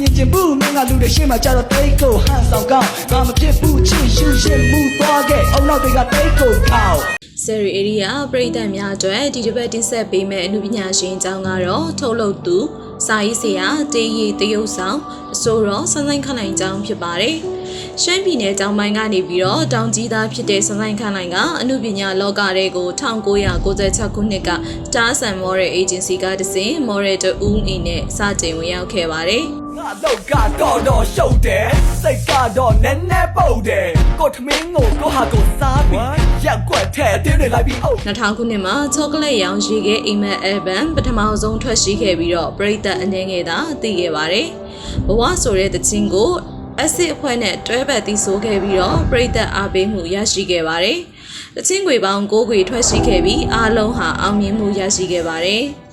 မြင်ချင်ဘူးမင်းကလူတွေရှေ့မှာကြတော့တိတ်ကိုဟန်ဆောင်ကောင်းငါမဖြစ်ဘူးချစ်ရှူရှင်းမှုသွားခဲ့အုံနောက်တွေကတိတ်ကိုခေါက်ဆယ်ရီအေရီယာပရိသတ်များအတွက်ဒီတစ်ပတ်တင်ဆက်ပေးမယ့်အမှုပညာရှင်အကြောင်းကတော့ထုတ်လုပ်သူစာရေးဆရာတေးရီတရုတ်ဆောင်အစိုးရစန်းဆိုင်ခန့်နိုင်ကျောင်းဖြစ်ပါတယ်။ရှမ်းပြည်နယ်တောင်ပိုင်းကနေပြီးတော့တောင်ကြီးသားဖြစ်တဲ့စန်းဆိုင်ခန့်နိုင်ကအမှုပညာလောကတွေကို1996ခုနှစ်ကတားဆန်မော်ရဲ့ agency ကတစဉ်မော်ရတူဦးအနေနဲ့စတင်ဝင်ရောက်ခဲ့ပါတယ်။ ငါလောက်ကတော့တော့ရှုပ်တယ်စိတ်ကတော့နည်းနည်းပုတ်တယ်ကိုထမင်းကိုကိုဟာကိုစားပြီးရက်ွက်ထဲအတင်းတွေလိုက်ပြီးအုပ်2000ခုနှစ်မှာချောကလက်ရောင်ရေးခဲ့အိမ်မက်အယ်ဘမ်ပထမဆုံးထွက်ရှိခဲ့ပြီးတော့ပရိသတ်အနေငယ်သာသိခဲ့ပါတယ်။ဘဝဆိုတဲ့တခြင်းကိုအက်စစ်အဖွဲ့နဲ့တွဲပတ်တီးဆိုခဲ့ပြီးတော့ပရိသတ်အားပေးမှုရရှိခဲ့ပါတယ်။တခြင်းခွေပေါင်း9ခွေထွက်ရှိခဲ့ပြီးအားလုံးဟာအောင်မြင်မှုရရှိခဲ့ပါတယ်။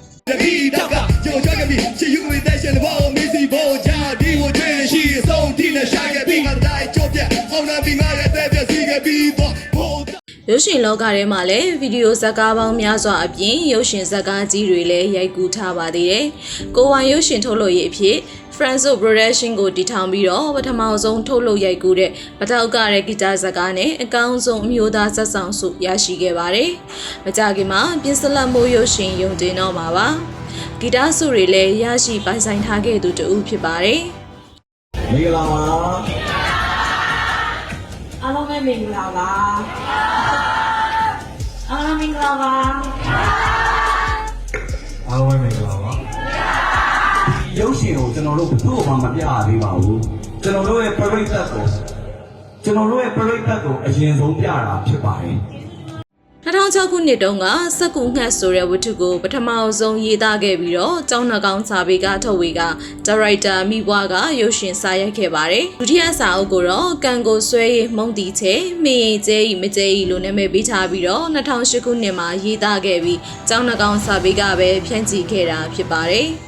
နာပြီးငါရဲ့တဲ့ပြစီခဲ့ပြီးတော့ဘောရုပ်ရှင်လောကထဲမှာလည်းဗီဒီယိုဇာတ်ကားပေါင်းများစွာအပြင်ရုပ်ရှင်ဇာတ်ကားကြီးတွေလည်းရိုက်ကူးထားပါသေးတယ်။ကိုဝန်ရုပ်ရှင်ထုတ်လုပ်ရေးအဖြစ် Franzo Production ကိုတည်ထောင်ပြီးတော့ပထမဆုံးထုတ်လုပ်ရိုက်ကူးတဲ့ပတောက်ကတဲ့ဂီတဇာတ်ကားနဲ့အကောင်းဆုံးအမျိုးသားဇာတ်ဆောင်ဆုရရှိခဲ့ပါတယ်။မကြခင်မှာပြင်စလက်မိုးရုပ်ရှင်ယုံတင်တော့မှာပါ။ဂီတဆုတွေလည်းရရှိပိုင်ဆိုင်ထားခဲ့သူတဦးဖြစ်ပါတယ်။မင်္ဂလာပါ အားလုံးပဲမင်္ဂလာပါအားလုံးမင်္ဂလာပါအားလုံးပဲမင်္ဂလာပါရုပ်ရှင်ကိုကျွန်တော်တို့ဘယ်သူ့မှမပြရသေးပါဘူးကျွန်တော်တို့ရဲ့ပရိသတ်ကိုကျွန်တော်တို့ရဲ့ပရိသတ်ကိုအရင်ဆုံးပြတာဖြစ်ပါတယ် 2006ခုနှစ်တုန်းကစက်ကူငှက်ဆိုတဲ့ဝတ္ထုကိုပထမဆုံးရေးသားခဲ့ပြီးတော့ကျောင်းနှကောင်စာပေကထုတ်ဝေကဒါရိုက်တာမိဘွားကရုပ်ရှင်စာရိုက်ခဲ့ပါတယ်ဒုတိယစာအုပ်ကိုတော့ကန်ကိုဆွဲရေးမုံတီချေမင်းရင်ကျဲဤမကျဲဤလို့နာမည်ပေးထားပြီးတော့2008ခုနှစ်မှာရေးသားခဲ့ပြီးကျောင်းနှကောင်စာပေကပဲဖြန့်ချီခဲ့တာဖြစ်ပါတယ်